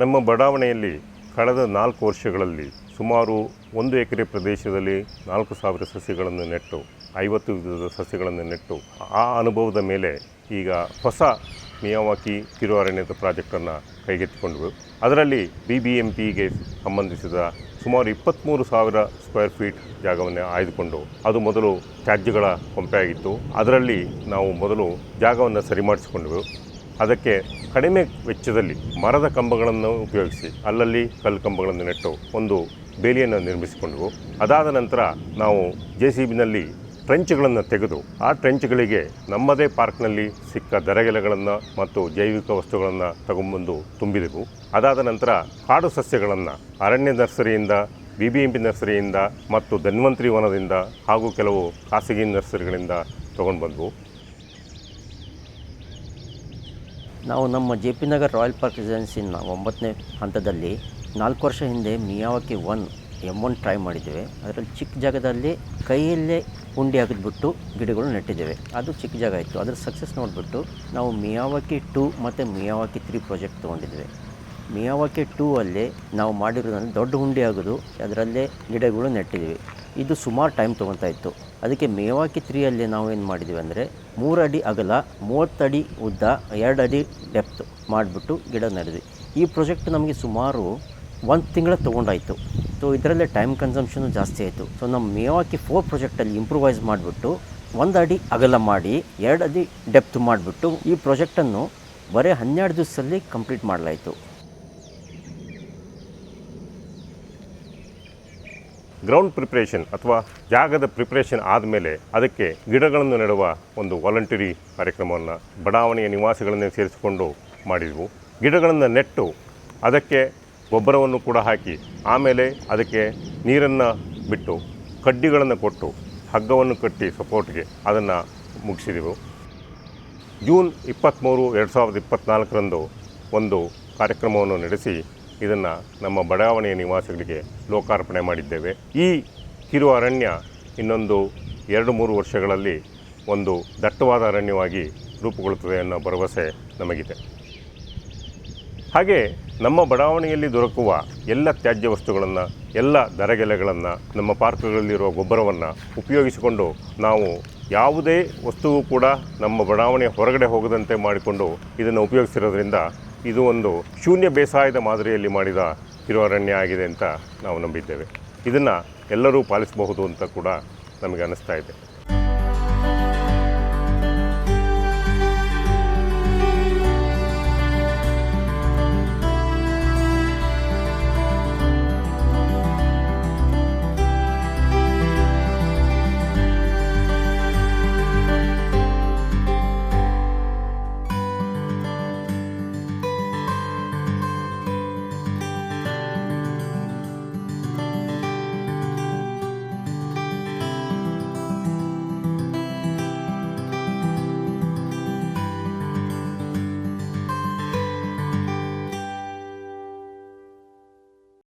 ನಮ್ಮ ಬಡಾವಣೆಯಲ್ಲಿ ಕಳೆದ ನಾಲ್ಕು ವರ್ಷಗಳಲ್ಲಿ ಸುಮಾರು ಒಂದು ಎಕರೆ ಪ್ರದೇಶದಲ್ಲಿ ನಾಲ್ಕು ಸಾವಿರ ಸಸ್ಯಗಳನ್ನು ನೆಟ್ಟು, ಐವತ್ತು ವಿಧದ ಸಸ್ಯಗಳನ್ನು ನೆಟ್ಟು, ಆ ಅನುಭವದ ಮೇಲೆ ಈಗ ಹೊಸ ಮಿಯಾವಾಕಿ ಕಿರು ಅರಣ್ಯದ ಪ್ರಾಜೆಕ್ಟನ್ನು ಕೈಗೆತ್ತಿಕೊಂಡ್ವು ಅದರಲ್ಲಿ ಬಿ ಬಿ ಎಂ ಪಿಗೆ ಸಂಬಂಧಿಸಿದ ಸುಮಾರು ಇಪ್ಪತ್ತ್ಮೂರು ಸಾವಿರ ಸ್ಕ್ವೇರ್ ಫೀಟ್ ಜಾಗವನ್ನು ಆಯ್ದುಕೊಂಡು ಅದು ಮೊದಲು ತ್ಯಾಜ್ಯಗಳ ಕೊಂಪೆಯಾಗಿತ್ತು. ಅದರಲ್ಲಿ ನಾವು ಮೊದಲು ಜಾಗವನ್ನು ಸರಿ ಮಾಡಿಸಿಕೊಂಡೆವು ಅದಕ್ಕೆ ಕಡಿಮೆ ವೆಚ್ಚದಲ್ಲಿ ಮರದ ಕಂಬಗಳನ್ನು ಉಪಯೋಗಿಸಿ ಅಲ್ಲಲ್ಲಿ ಕಲ್ಲು ಕಂಬಗಳನ್ನು ನೆಟ್ಟು ಒಂದು ಬೇಲಿಯನ್ನು ನಿರ್ಮಿಸಿಕೊಂಡವು. ಅದಾದ ನಂತರ ನಾವು ಜೆ ಸಿ ಬಿನಲ್ಲಿ ಟ್ರೆಂಚ್ಗಳನ್ನು ತೆಗೆದು ಆ ಟ್ರೆಂಚ್ಗಳಿಗೆ ನಮ್ಮದೇ ಪಾರ್ಕ್ನಲ್ಲಿ ಸಿಕ್ಕ ದರಗೆಲೆಗಳನ್ನು ಮತ್ತು ಜೈವಿಕ ವಸ್ತುಗಳನ್ನು ತಗೊಂಬಂದು ತುಂಬಿದೆವು. ಅದಾದ ನಂತರ ಕಾಡು ಸಸ್ಯಗಳನ್ನು ಅರಣ್ಯ ನರ್ಸರಿಯಿಂದ, ಬಿ ಬಿ ಎಂ ಪಿ ನರ್ಸರಿಯಿಂದ ಮತ್ತು ಧನ್ವಂತರಿ ವನದಿಂದ ಹಾಗೂ ಕೆಲವು ಖಾಸಗಿ ನರ್ಸರಿಗಳಿಂದ ತಗೊಂಡು ಬಂದವು ನಾವು ನಮ್ಮ J P Nagar royal park ರೆಸಿಡೆನ್ಸಿನ ಒಂಬತ್ತನೇ ಹಂತದಲ್ಲಿ ನಾಲ್ಕು ವರ್ಷ ಹಿಂದೆ Miyawaki one M one try ಮಾಡಿದ್ದೇವೆ. ಅದರಲ್ಲಿ ಚಿಕ್ಕ ಜಾಗದಲ್ಲಿ ಕೈಯಲ್ಲೇ ಉಂಡಿ ಹಾಕಿದ್ಬಿಟ್ಟು ಗಿಡಗಳು ನೆಟ್ಟಿದ್ದೇವೆ. ಅದು ಚಿಕ್ಕ ಜಾಗ ಇತ್ತು ಅದರ ಸಕ್ಸಸ್ ನೋಡಿಬಿಟ್ಟು ನಾವು ಮಿಯಾವಕಿ ಟೂ ಮತ್ತು ಮಿಯಾವಕಿ ತ್ರೀ ಪ್ರಾಜೆಕ್ಟ್ ತೊಗೊಂಡಿದ್ವಿ ಮಿಯಾವಕಿ ಟೂ ಅಲ್ಲಿ ನಾವು ಮಾಡಿರೋದಂದ್ರೆ ದೊಡ್ಡ ಹುಂಡಿ ಆಗೋದು ಅದರಲ್ಲೇ ಗಿಡಗಳು ನೆಟ್ಟಿದ್ವಿ ಇದು ಸುಮಾರು ಟೈಮ್ ತೊಗೊತಾ ಇತ್ತು. ಅದಕ್ಕೆ ಮೇವಾಕಿ ತ್ರೀಯಲ್ಲಿ ನಾವು ಏನು ಮಾಡಿದ್ವಿ ಅಂದರೆ ಮೂರು ಅಡಿ ಅಗಲ ಮೂವತ್ತಡಿ ಉದ್ದ, ಎರಡು ಅಡಿ ಡೆಪ್ತ್ ಮಾಡಿಬಿಟ್ಟು ಗಿಡ ನೆಡಿದ್ವಿ. ಈ ಪ್ರಾಜೆಕ್ಟ್ ನಮಗೆ ಸುಮಾರು ಒಂದು ತಿಂಗಳ ತೊಗೊಂಡಾಯಿತು. ಸೊ ಇದರಲ್ಲೇ ಟೈಮ್ ಕನ್ಸಂಪ್ಷನು ಜಾಸ್ತಿ ಆಯಿತು. ಸೊ ನಮ್ಮ ಮೇವಾಕಿ ಫೋರ್ ಪ್ರಾಜೆಕ್ಟಲ್ಲಿ ಇಂಪ್ರೂವೈಸ್ ಮಾಡಿಬಿಟ್ಟು ಒಂದು ಅಡಿ ಅಗಲ ಮಾಡಿ, ಎರಡು ಅಡಿ ಡೆಪ್ತ್ ಮಾಡಿಬಿಟ್ಟು ಈ ಪ್ರಾಜೆಕ್ಟನ್ನು ಬರೀ ಹನ್ನೆರಡು ದಿವಸದಲ್ಲಿ ಕಂಪ್ಲೀಟ್ ಮಾಡಲಾಯಿತು. ಗ್ರೌಂಡ್ ಪ್ರಿಪ್ರೇಷನ್ ಅಥವಾ ಜಾಗದ ಪ್ರಿಪ್ರೇಷನ್ ಆದಮೇಲೆ ಅದಕ್ಕೆ ಗಿಡಗಳನ್ನು ನೆಡುವ ಒಂದು ವಾಲಂಟರಿ ಕಾರ್ಯಕ್ರಮವನ್ನು ಬಡಾವಣೆಯ ನಿವಾಸಿಗಳನ್ನೇ ಸೇರಿಸಿಕೊಂಡು ಮಾಡಿದೆವು. ಗಿಡಗಳನ್ನು ನೆಟ್ಟು ಅದಕ್ಕೆ ಗೊಬ್ಬರವನ್ನು ಕೂಡ ಹಾಕಿ ಆಮೇಲೆ ಅದಕ್ಕೆ ನೀರನ್ನು ಬಿಟ್ಟು ಕಡ್ಡಿಗಳನ್ನು ಕೊಟ್ಟು ಹಗ್ಗವನ್ನು ಕಟ್ಟಿ ಸಪೋರ್ಟ್ಗೆ ಅದನ್ನು ಮುಗಿಸಿದೆವು. ಜೂನ್ ಇಪ್ಪತ್ತ್ಮೂರು ಎರಡು ಸಾವಿರದ ಇಪ್ಪತ್ತ್ನಾಲ್ಕರಂದು ಒಂದು ಕಾರ್ಯಕ್ರಮವನ್ನು ನಡೆಸಿ ಇದನ್ನು ನಮ್ಮ ಬಡಾವಣೆಯ ನಿವಾಸಿಗಳಿಗೆ ಲೋಕಾರ್ಪಣೆ ಮಾಡಿದ್ದೇವೆ. ಈ ಕಿರು ಅರಣ್ಯ ಇನ್ನೊಂದು ಎರಡು ಮೂರು ವರ್ಷಗಳಲ್ಲಿ ಒಂದು ದಟ್ಟವಾದ ಅರಣ್ಯವಾಗಿ ರೂಪುಗೊಳ್ಳುತ್ತದೆ ಅನ್ನೋ ಭರವಸೆ ನಮಗಿದೆ. ಹಾಗೆ ನಮ್ಮ ಬಡಾವಣೆಯಲ್ಲಿ ದೊರಕುವ ಎಲ್ಲ ತ್ಯಾಜ್ಯ ವಸ್ತುಗಳನ್ನು, ಎಲ್ಲ ದರಗೆಲೆಗಳನ್ನು, ನಮ್ಮ ಪಾರ್ಕ್ಗಳಲ್ಲಿರುವ ಗೊಬ್ಬರವನ್ನು ಉಪಯೋಗಿಸಿಕೊಂಡು ನಾವು ಯಾವುದೇ ವಸ್ತುವು ಕೂಡ ನಮ್ಮ ಬಡಾವಣೆಯ ಹೊರಗಡೆ ಹೋಗದಂತೆ ಮಾಡಿಕೊಂಡು ಇದನ್ನು ಉಪಯೋಗಿಸಿರೋದ್ರಿಂದ ಇದು ಒಂದು ಶೂನ್ಯ ಬೇಸಾಯದ ಮಾದರಿಯಲ್ಲಿ ಮಾಡಿದ ಕಿರು ಅರಣ್ಯ ಆಗಿದೆ ಅಂತ ನಾವು ನಂಬಿದ್ದೇವೆ. ಇದನ್ನು ಎಲ್ಲರೂ ಪಾಲಿಸಬಹುದು ಅಂತ ಕೂಡ ನಮಗೆ ಅನ್ನಿಸ್ತಾ ಇದೆ.